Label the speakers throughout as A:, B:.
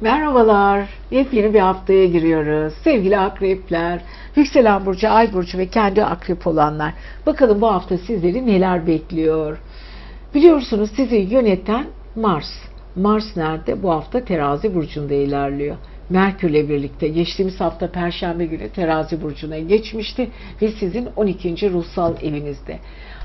A: Merhabalar. Yepyeni bir haftaya giriyoruz. Sevgili akrepler, yükselen burcu, ay burcu ve kendi akrep olanlar. Bakalım bu hafta sizleri neler bekliyor? Biliyorsunuz sizi yöneten Mars. Mars nerede? Bu hafta terazi burcunda ilerliyor. Merkürle birlikte geçtiğimiz hafta Perşembe günü terazi burcuna geçmişti ve sizin 12. ruhsal evinizde.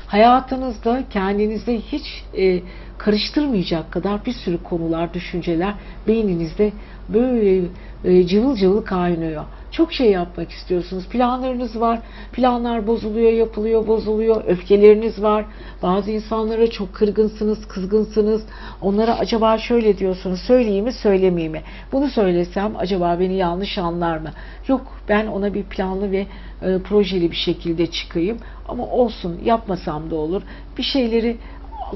A: Hayatınızda kendinize hiç e, karıştırmayacak kadar bir sürü konular, düşünceler beyninizde böyle e, cıvıl cıvıl kaynıyor. Çok şey yapmak istiyorsunuz. Planlarınız var. Planlar bozuluyor, yapılıyor, bozuluyor. Öfkeleriniz var. Bazı insanlara çok kırgınsınız, kızgınsınız. Onlara acaba şöyle diyorsunuz. Söyleyeyim mi, söylemeyeyim mi? Bunu söylesem acaba beni yanlış anlar mı? Yok ben ona bir planlı ve e, projeli bir şekilde çıkayım. Ama olsun yapmasam da olur. Bir şeyleri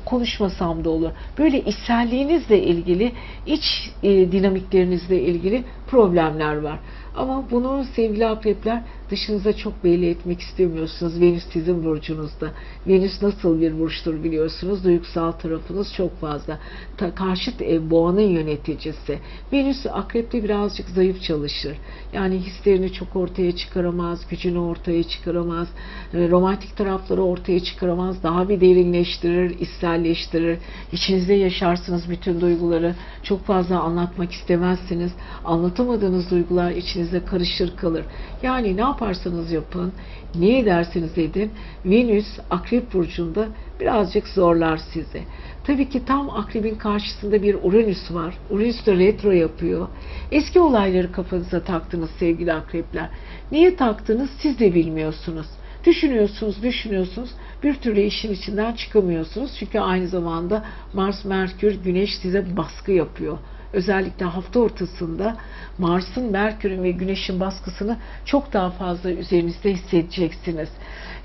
A: konuşmasam da olur. Böyle içselliğinizle ilgili, iç e, dinamiklerinizle ilgili problemler var. Ama bunu sevgili akrepler dışınıza çok belli etmek istemiyorsunuz. Venüs sizin burcunuzda. Venüs nasıl bir burçtur biliyorsunuz. Duygusal tarafınız çok fazla. Ta, karşıt ev boğanın yöneticisi. Venüs akrepte birazcık zayıf çalışır. Yani hislerini çok ortaya çıkaramaz, gücünü ortaya çıkaramaz, e, romantik tarafları ortaya çıkaramaz. Daha bir derinleştirir, içselleştirir. İçinizde yaşarsınız bütün duyguları. Çok fazla anlatmak istemezsiniz. Anlatamadığınız duygular içinizde karışır kalır. Yani ne yaparsanız yapın, ne ederseniz edin, Venüs Akrep Burcu'nda birazcık zorlar sizi. Tabii ki tam akrebin karşısında bir Uranüs var. Uranüs de retro yapıyor. Eski olayları kafanıza taktınız sevgili akrepler. Niye taktınız siz de bilmiyorsunuz. Düşünüyorsunuz, düşünüyorsunuz. Bir türlü işin içinden çıkamıyorsunuz. Çünkü aynı zamanda Mars, Merkür, Güneş size baskı yapıyor özellikle hafta ortasında Mars'ın, Merkür'ün ve Güneş'in baskısını çok daha fazla üzerinizde hissedeceksiniz.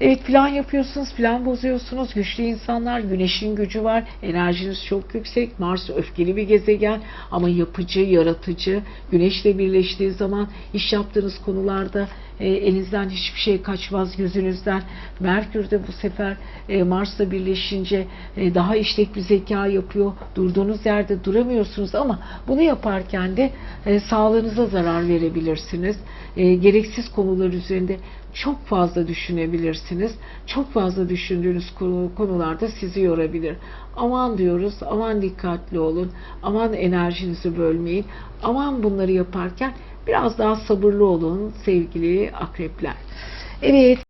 A: Evet plan yapıyorsunuz, plan bozuyorsunuz. Güçlü insanlar, Güneş'in gücü var, enerjiniz çok yüksek. Mars öfkeli bir gezegen ama yapıcı, yaratıcı. Güneş'le birleştiği zaman iş yaptığınız konularda e, elinizden hiçbir şey kaçmaz gözünüzden. Merkür de bu sefer e, Mars'la birleşince e, daha işlek bir zeka yapıyor. Durduğunuz yerde duramıyorsunuz ama bunu yaparken de e, sağlığınıza zarar verebilirsiniz. E, gereksiz konular üzerinde çok fazla düşünebilirsiniz. Çok fazla düşündüğünüz konu- konularda sizi yorabilir. Aman diyoruz, aman dikkatli olun, aman enerjinizi bölmeyin, aman bunları yaparken biraz daha sabırlı olun sevgili akrepler. Evet.